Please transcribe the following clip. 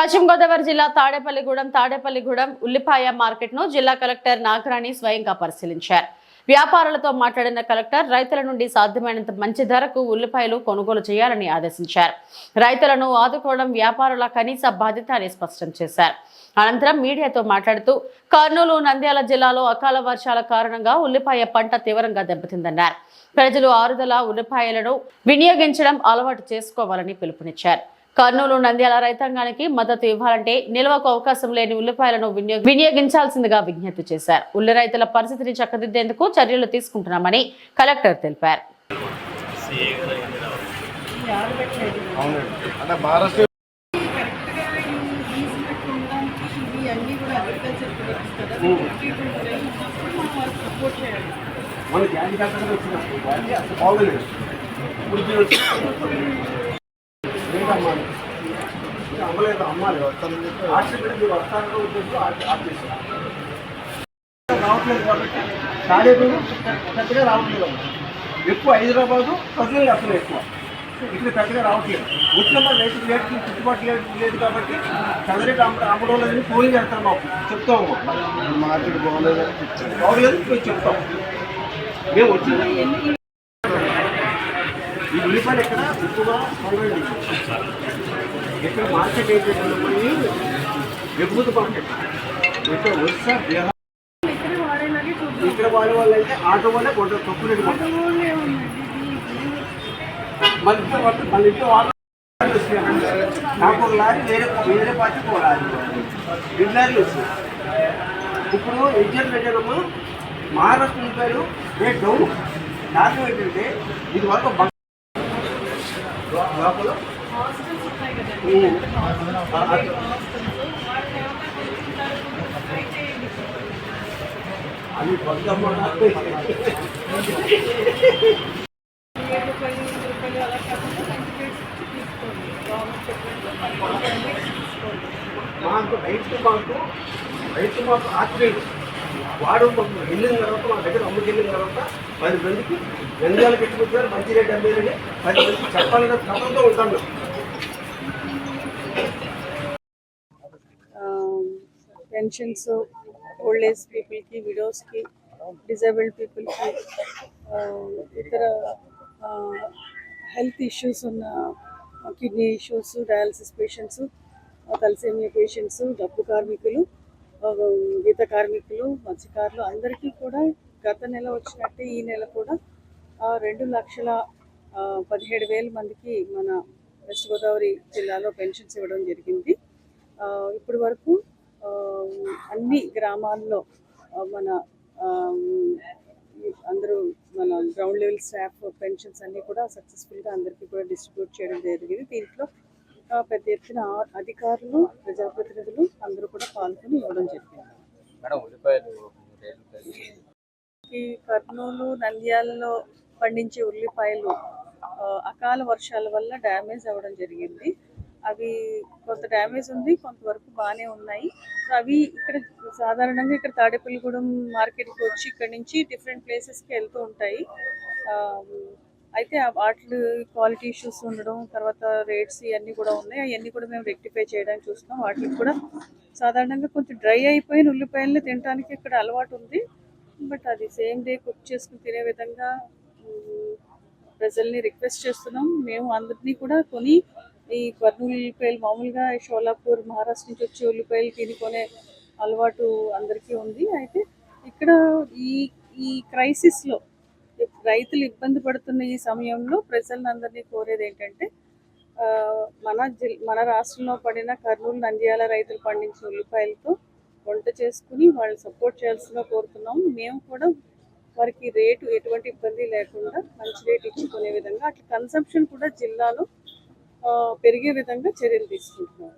పశ్చిమ గోదావరి జిల్లా తాడేపల్లిగూడెం తాడేపల్లిగూడెం ఉల్లిపాయ మార్కెట్ను జిల్లా కలెక్టర్ నాగరాణి స్వయంగా పరిశీలించారు. వ్యాపారులతో మాట్లాడిన కలెక్టర్ రైతుల నుండి సాధ్యమైనంత మంచి ధరకు ఉల్లిపాయలు కొనుగోలు చేయాలని ఆదేశించారు. రైతులను ఆదుకోవడం వ్యాపారుల కనీస బాధ్యత అని స్పష్టం చేశారు. అనంతరం మీడియాతో మాట్లాడుతూ కర్నూలు నంద్యాల జిల్లాలో అకాల వర్షాల కారణంగా ఉల్లిపాయ పంట తీవ్రంగా దెబ్బతిందన్నారు. ప్రజలు ఆరుదల ఉల్లిపాయలను వినియోగించడం అలవాటు చేసుకోవాలని పిలుపునిచ్చారు. కర్నూలు నంద్యాల రైతాంగానికి మద్దతు ఇవ్వాలంటే నిల్వకు అవకాశం లేని ఉల్లిపాయలను వినియోగ వినియోగించాల్సిందిగా విజ్ఞప్తి చేశారు. ఉల్లి రైతుల పరిస్థితిని చక్కదిద్దేందుకు చర్యలు తీసుకుంటున్నామని కలెక్టర్ తెలిపారు. మన గ్యాస్ కట్టడం వచ్చినప్పుడు ఇప్పుడు మీరు అమ్మలేదు అమ్మాలి వస్తానని చెప్పి రావట్లేదు కాబట్టి తాడేపల్లి పెద్దగా రావట్లేదు ఎక్కువ హైదరాబాదు ప్రజలు అసలు ఎక్కువ ఇక్కడ పెద్దగా రావట్లేదు వచ్చినప్పుడు రైతు రేటు చుట్టుబాటు లేదు లేదు కాబట్టి చదరేట్ అమ్మ అమ్మడం లేదని పోలింగ్ చేస్తారు మాకు చెప్తాము. మార్కెట్ బాగోలేదు బాగోలేదు ఇప్పుడు చెప్తాం మేము వచ్చింది ఈ ఉల్లిపాయలు ఎక్కడ? ఎక్కువగా ఇక్కడ మార్కెట్ ఏంటి మళ్ళీ ఎగుమతి మార్కెట్. ఇక్కడ ఒరిస్సా బీహార్ ఇక్కడ వాడే వాళ్ళు అయితే ఆటో వల్లే కొంటారు తక్కువ రేటు కొంటారు. మన ఇంట్లో వాళ్ళు మన ఇంట్లో వాళ్ళు నాకు ఒక లారీ వేరే వేరే పార్టీకి ఒక లారీ రెండు లారీలు ఇప్పుడు ఎగ్జామ్ పెట్టానమ్మా మహారాష్ట్ర రూపాయలు రేట్ డౌన్ కారణం ఏంటంటే ఇది వరకు లోపల? అది మాకు రైతు మాకు రైతు మాకు ఆత్మీయుడు వాడు మాకు వెళ్ళిన తర్వాత మా దగ్గర అమ్మకి వెళ్ళిన తర్వాత పది మందికి నంద్యాల పెట్టుకుంటారు మంచి రేట్ అమ్మేదని పది చెప్పాలన్న క్రమంతో ఉంటాను. పెన్షన్స్ ఓల్డ్ ఏజ్ పీపుల్కి విడోస్కి డిజేబుల్డ్ పీపుల్కి ఇతర హెల్త్ ఇష్యూస్ ఉన్న kidney issues dialysis patients thalassemia patients డబ్బు కార్మికులు గీత కార్మికులు మత్స్యకారులు అందరికీ కూడా గత నెల వచ్చినట్టే ఈ నెల కూడా రెండు లక్షల పదిహేడు వేల మందికి మన వెస్ట్ గోదావరి జిల్లాలో పెన్షన్స్ ఇవ్వడం జరిగింది. ఇప్పటి వరకు అన్ని గ్రామాల్లో మన అందరూ మన గ్రౌండ్ లెవెల్ స్టాఫ్ పెన్షన్స్ అన్నీ కూడా సక్సెస్ఫుల్గా అందరికీ కూడా డిస్ట్రిబ్యూట్ చేయడం జరిగింది. దీంట్లో పెద్ద ఎత్తున అధికారులు ప్రజాప్రతినిధులు అందరూ కూడా పాల్గొని ఇవ్వడం జరిగింది. ఈ కర్నూలు నంద్యాలలో పండించే ఉల్లిపాయలు అకాల వర్షాల వల్ల డ్యామేజ్ అవ్వడం జరిగింది. అవి కొంత డ్యామేజ్ ఉంది కొంతవరకు బాగానే ఉన్నాయి. సో అవి ఇక్కడ సాధారణంగా ఇక్కడ తాడేపల్లిగూడెం మార్కెట్కి వచ్చి ఇక్కడ నుంచి డిఫరెంట్ ప్లేసెస్కి వెళ్తూ ఉంటాయి. అయితే ఆ వాటి క్వాలిటీ ఇష్యూస్ ఉండడం తర్వాత రేట్స్ ఇవన్నీ కూడా ఉన్నాయి. అవన్నీ కూడా మేము రెక్టిఫై చేయడానికి చూస్తున్నాం. వాటికి కూడా సాధారణంగా కొంచెం డ్రై అయిపోయిన ఉల్లిపాయలని తినడానికి ఇక్కడ అలవాటు ఉంది. బట్ అది సేమ్ డే కుక్ చేసుకుని తినే విధంగా ప్రజల్ని రిక్వెస్ట్ చేస్తున్నాం. మేము అందరినీ కూడా కొని ఈ కర్నూలు ఉల్లిపాయలు మామూలుగా షోలాపూర్ మహారాష్ట్ర నుంచి వచ్చే ఉల్లిపాయలు తిని కొనే అలవాటు అందరికీ ఉంది. అయితే ఇక్కడ ఈ ఈ క్రైసిస్లో రైతులు ఇబ్బంది పడుతున్న ఈ సమయంలో ప్రజలందరినీ కోరేది ఏంటంటే మన జిల్ మన రాష్ట్రంలో పడిన కర్నూలు నంద్యాల రైతులు పండించిన ఉల్లిపాయలతో వంట చేసుకుని వాళ్ళు సపోర్ట్ చేయాల్సిందిగా కోరుతున్నాం. మేము కూడా వారికి రేటు ఎటువంటి ఇబ్బంది లేకుండా మంచి రేటు ఇచ్చుకునే విధంగా అట్లా కన్సంప్షన్ కూడా జిల్లాలో పెరిగే విధంగా చర్యలు తీసుకుంటున్నాం